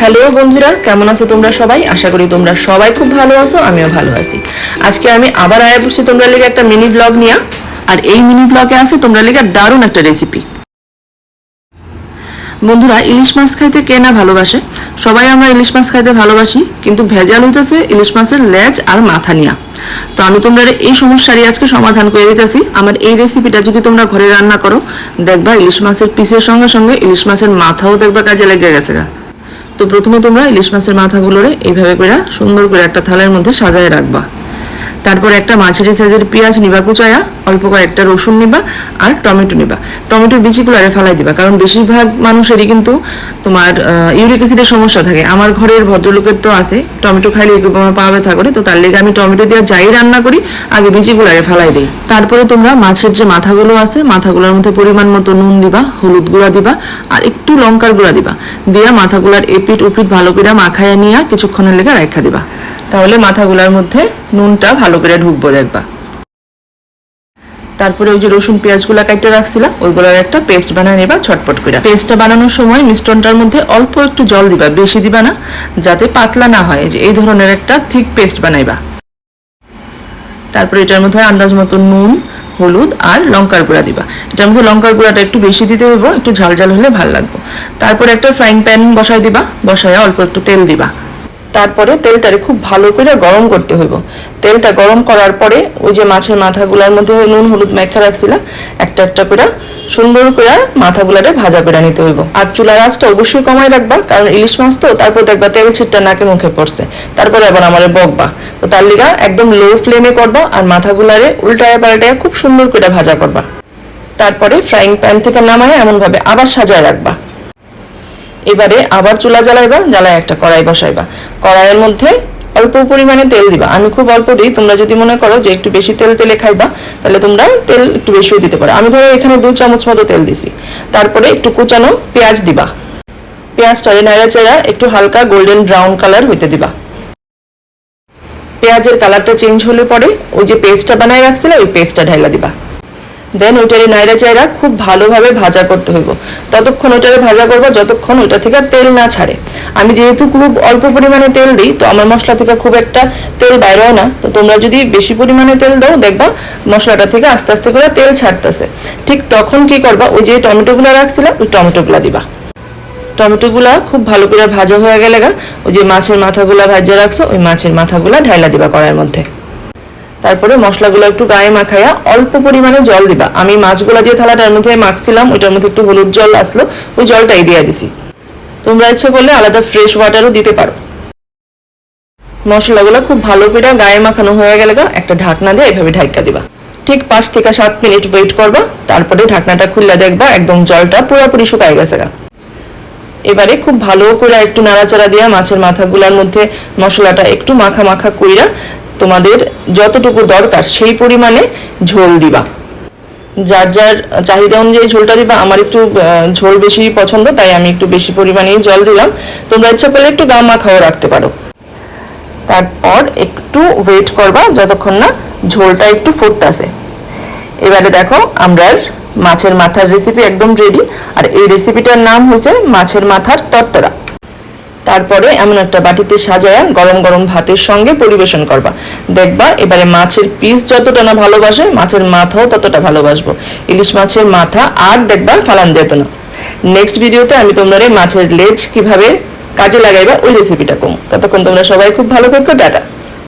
Hello বন্ধুরা, কেমন আছো তোমরা সবাই? আশা করি তোমরা সবাই খুব ভালো আছো, আমিও ভালো আছি। আজকে আমি আবার আয়া বসছি তোমরা লেগে একটা মিনি ব্লগ নিয়ে। আর এই মিনি ব্লগে আছে তোমরা লেগে দারুণ একটা রেসিপি বন্ধুরা, ইলিশ মাছ খাইতে কে না ভালোবাসে? সবাই আমরা ইলিশ মাছ খাইতে ভালোবাসি, কিন্তু ভেজাল হইতেছে ইলিশ মাছের লেজ আর মাথা নিয়া। তো আমি তোমরা এই সমস্যারই আজকে সমাধান করে দিতেছি। আমার এই রেসিপিটা যদি তোমরা ঘরে রান্না করো, দেখবা ইলিশ মাছের পিসের সঙ্গে সঙ্গে ইলিশ মাছের মাথাও দেখবা কাজে লেগে গেছে গা। তো প্রথমে তোমরা ইলিশ মাছের মাথাগুলোরে এইভাবে করে সুন্দর করে একটা থালের মধ্যে সাজায় রাখবা। তারপর একটা মাঝারি সাইজের পেঁয়াজ নিবা, কুচায়া, অল্প কয়েকটা রসুন নিবা আর টমেটো নিবা। টমেটোর বিচিগুলো আরে ফেলাই দিবা, কারণ বেশিরভাগ মানুষেরই কিন্তু তোমার ইউরিক অ্যাসিডের সমস্যা থাকে। আমার ঘরের ভদ্রলোকের তো আছে, টমেটো খাইলে আমার পা ব্যথা করে, তো তার লেগে আমি টমেটো দিয়ে যাই রান্না করি, আগে বিচিগুলো আরে ফেলাই দিই। তারপরে তোমরা মাছের যে মাথাগুলো আছে, মাথাগুলোর মধ্যে পরিমাণ মতো নুন দিবা, হলুদ গুঁড়া দিবা আর একটু লঙ্কার গুঁড়া দিবা। দিয়া মাথাগুলার এপিট উপিট ভালো করে মাখায়া নিয়ে কিছুক্ষণের লেগে রাখা দিবা। তাহলে মাথাগুলার মধ্যে নুনটা ভালো করে ঢুকবো দেখবা। তারপরে ওই যে রসুন পেঁয়াজগুলো কাটতে রাখছিলাম, ওইগুলোর একটা পেস্ট বানিয়ে নেবা ছটপট করে পেস্টটা বানানোর সময় মিশ্রণটার মধ্যে অল্প একটু জল দিবা, বেশি দিবা না, যাতে পাতলা না হয় যে এই ধরনের একটা থিক পেস্ট বানাইবা। তারপরে এটার মধ্যে আন্দাজ মতো নুন, হলুদ আর লঙ্কার গুঁড়া দিবা। এটার মধ্যে লঙ্কার গুঁড়াটা একটু বেশি দিতে হইব, একটু ঝাল ঝাল হলে ভালো লাগবে। তারপরে একটা ফ্রাইং প্যান বসাই দিবা, বসায় অল্প একটু তেল দিবা। তারপরে তেলটারে খুব ভালো করে গরম করতে হইব। তেলটা গরম করার পরে ওই যে মাছের মাথাগুলোর মধ্যে নুন, হলুদ মেখা রাখছিলাম, একটা একটা করে সুন্দর করে মাথাগুলারে ভাজা করে নিতে হইব। আর চুলার আঁচটা অবশ্যই কমাই রাখবা, কারণ ইলিশ মাছ তো, তারপর দেখবা তেল ছিটটা নাকে মুখে পড়ছে। তারপরে আবার আমারে বকবা। তো তার লিগা একদম লো ফ্লেমে করবা আর মাথাগুলারে উল্টায় পাল্টায় খুব সুন্দর করে ভাজা করবা। তারপরে ফ্রাইং প্যান থেকে নামায় এমনভাবে আবার সাজায় রাখবা। এবারে আবার চুলা জ্বালাইবা, জ্বালায় একটা কড়াই বসাইবা। কড়াইয়ের মধ্যে অল্প পরিমাণে তেল দিবা। আমি খুব অল্প দিই, তোমরা যদি মনে করো যে একটু বেশি তেল তেলে খাইবা, তাহলে তোমরা তেল একটু বেশিও দিতে পারো। আমি ধরো এখানে দু চামচ মতো তেল দিছি। তারপরে একটু কুচানো পেঁয়াজ দিবা। পেঁয়াজটারে নাড়া চেড়া একটু হালকা গোল্ডেন ব্রাউন কালার হইতে দিবা। পেঁয়াজের কালারটা চেঞ্জ হলে পরে ওই যে পেস্টটা বানায় রাখছিলে, ওই পেস্টটা ঢাইলা দিবা। দেন ওইটারে নাইরা চাইরা খুব ভালোভাবে ভাজা করতে হইব। ততক্ষণ ওইটারে ভাজা করব, যতক্ষণ ওইটা থেকে তেল না ছাড়ে। আমি যেহেতু খুব অল্প পরিমাণে তেল দিই, তো আমার মশলা থেকে খুব একটা তেল বাইর হয় না। তো তোমরা যদি বেশি পরিমাণে তেল দাও, দেখবা মশলাটা থেকে আস্তে আস্তে করে তেল ছাড়তেছে। ঠিক তখন কি করবা, ওই যে টমেটোগুলো রাখছিলাম, ওই টমেটোগুলো দিবা। টমেটোগুলা খুব ভালো করে ভাজা হয়ে গেলে গা, ওই যে মাছের মাথাগুলা ভাজা রাখছো, ওই মাছের মাথাগুলা ঢাইলা দিবা কড়াইয়ের মধ্যে। তারপরে মশলাগুলো একটু গায়ে মাখাইয়া অল্প পরিমাণে জল দিবা। আমি মাছগুলো যে থালাটার মধ্যে মাখছিলাম, ওইটার মধ্যে একটু হলুদ জল আসলো, ওই জলটাই দিয়ে দিছি। তোমরা ইচ্ছে করলে আলাদা ফ্রেশ ওয়াটারও দিতে পারো। মশলাগুলো খুব ভালো করে গায়ে মাখানো হয়ে গেলে একটা ঢাকনা দিয়ে এভাবে ঢাকা দিবা। ঠিক পাঁচ থেকে সাত মিনিট ওয়েট করবা, তারপরে ঢাকনাটা খুললে দেখবা একদম জলটা পুরোপুরি শুকায় গেছে গা। এবারে খুব ভালো করে একটু নাড়াচাড়া দিয়া মাছের মাথাগুলোর মধ্যে মশলাটা একটু মাখা মাখা কইরা তোমাদের যতটুকু দরকার সেই পরিমাণে ঝোল দিবা। যার যার চাহিদা অনুযায়ী ঝোলটা দিবা, আমার একটু ঝোল বেশি পছন্দ, তাই আমি একটু বেশি পরিমাণেই জল দিলাম। তোমরা ইচ্ছা করলে একটু গা মাখাও রাখতে পারো। তারপর একটু ওয়েট করবা যতক্ষণ না ঝোলটা একটু ফুটতেছে। এবারে দেখো, আমরা মাছের মাথার রেসিপি একদম রেডি আর এই রেসিপিটার নাম হচ্ছে মাছের মাথার তরতরা। তারপরে এমন একটা বাটিতে সাজায়া গরম গরম ভাতের সঙ্গে পরিবেশন করবা। দেখবা এবারে মাছের পিস যতটা না ভালোবাসে, মাছের মাথাও ততটা ভালোবাসবো। ইলিশ মাছের মাথা আর দেখবা ফালান যেত না। নেক্সট ভিডিওতে আমি তোমরা মাছের লেজ কীভাবে কাজে লাগাইবা ওই রেসিপিটা কম। ততক্ষণ তোমরা সবাই খুব ভালো থাকো, টাটা।